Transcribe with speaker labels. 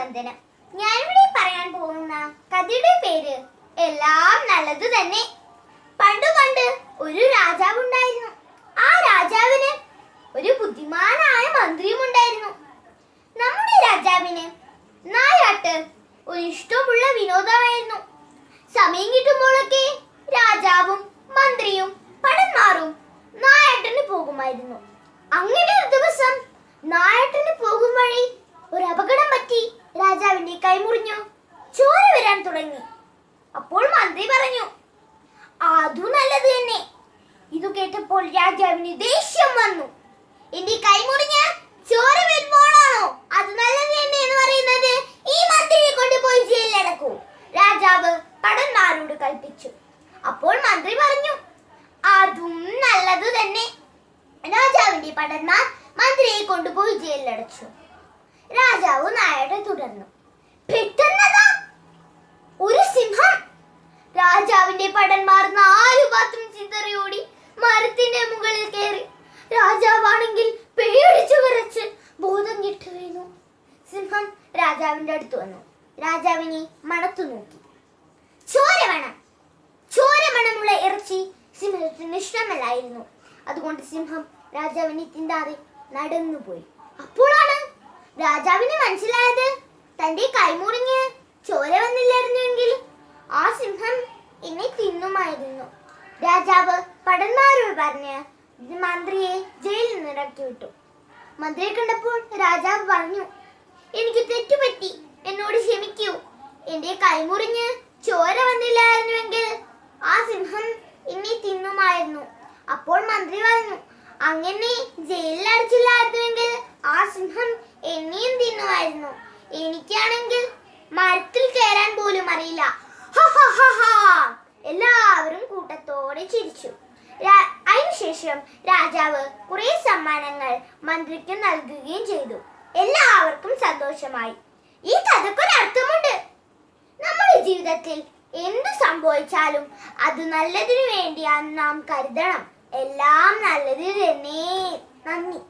Speaker 1: വന്ദനം. ഞാനിവിടെ പറയാൻ പോകുന്ന കഥയുടെ പേര് എല്ലാം നല്ലത് തന്നെ. പണ്ട് പണ്ട് ഒരു രാജാവ് ഉണ്ടായിരുന്നു. ആ രാജാവിന് ഒരു ബുദ്ധിമാനായ മന്ത്രിയും ഉണ്ടായിരുന്നു. നമ്മുടെ രാജാവിന് നായാട്ട് ഒരു ഇഷ്ടമുള്ള വിനോദമായിരുന്നു. സമയം കിട്ടുമ്പോഴൊക്കെ രാജാവും മന്ത്രിയും പടന്മാറും നായാട്ടിന് പോകുമായിരുന്നു. അങ്ങനെ ഒരു ദിവസം നായാട്ടിന് പോകും വഴി ഒരു അപകടം പറ്റി. രാജാവിന്റെ കൈ മുറിഞ്ഞു. ചോര വരാൻ തുടങ്ങി. അപ്പോൾ മന്ത്രി പറഞ്ഞു അതു നല്ലത് തന്നെ. ഇത് കേട്ടപ്പോൾ രാജാവിന് ദേഷ്യം വന്നു. എന്റെ കൈ മുറിഞ്ഞ് ചോര വരുമ്പോഴാണോ അത് നല്ലത് തന്നെ എന്ന് പറയുന്നത് ഈ മന്ത്രിയെ കൊണ്ടുപോയി ജയിലിലടക്കൂ രാജാവ് പടന്മാരോട് കൽപ്പിച്ചു. അപ്പോൾ മന്ത്രി പറഞ്ഞു അതും നല്ലത് തന്നെ. രാജാവിന്റെ പടന്മാർ മന്ത്രിയെ കൊണ്ടുപോയി ജയിലിലടച്ചു രാജാവ് നായയുടെ തുടർന്നു. പെട്ടെന്നതാ ഒരു സിംഹം. രാജാവിന്റെ പടന്മാർ നാലു പാത്രം ചിതറിയോടി മരത്തിന്റെ മുകളിൽ കയറി. രാജാവാണെങ്കിൽ പേടിച്ചു വിറച്ച് ബോധം കെട്ടു വീണു. സിംഹം രാജാവിന്റെ അടുത്ത് വന്നു. രാജാവിനെ മണത്തു നോക്കി. ചോരമണം. ചോരമണമുള്ള ഇറച്ചി സിംഹത്തിന് ഇഷ്ടമല്ലായിരുന്നു. അതുകൊണ്ട് സിംഹം രാജാവിനെ തിന്താതെ നടന്നുപോയി. അപ്പോഴാണ് രാജാവിന് മനസ്സിലായത്? തന്റെ കൈമുറിഞ്ഞ് ചോര വന്നില്ലായിരുന്നുവെങ്കിൽ ആ സിംഹം എന്നെ തിന്നുമായിരുന്നു. രാജാവ് പടന്മാരോട് പറഞ്ഞ് മന്ത്രിയെ ജയിലിൽ നിന്ന് ഇറക്കി വിട്ടു. മന്ത്രിയെ കണ്ടപ്പോൾ രാജാവ് പറഞ്ഞു എനിക്ക് തെറ്റുപറ്റി. എന്നോട് ക്ഷമിക്കൂ. എന്റെ കൈമുറിഞ്ഞ് ചോര വന്നില്ലായിരുന്നുവെങ്കിൽ ആ സിംഹം എന്നെ തിന്നുമായിരുന്നു. അപ്പോൾ മന്ത്രി പറഞ്ഞു അങ്ങനെ ജയിലിൽ അടച്ചില്ലായിരുന്നുവെങ്കിൽ ആ സിംഹം എന്നെയും തിന്നുമായിരുന്നു എനിക്കാണെങ്കിൽ മരത്തിൽ കയറാൻ പോലും അറിയില്ല. എല്ലാവരും കൂട്ടത്തോടെ ചിരിച്ചു. അതിനുശേഷം രാജാവ് കുറെ സമ്മാനങ്ങൾ മന്ത്രിക്ക് നൽകുകയും ചെയ്തു. എല്ലാവർക്കും സന്തോഷമായി. ഈ കഥക്കൊരർത്ഥമുണ്ട് നമ്മുടെ ജീവിതത്തിൽ എന്ത് സംഭവിച്ചാലും അത് നല്ലതിനു വേണ്ടിയാണ് നാം കരുതണം. എല്ലാം നല്ലത് തന്നെ. നന്ദി.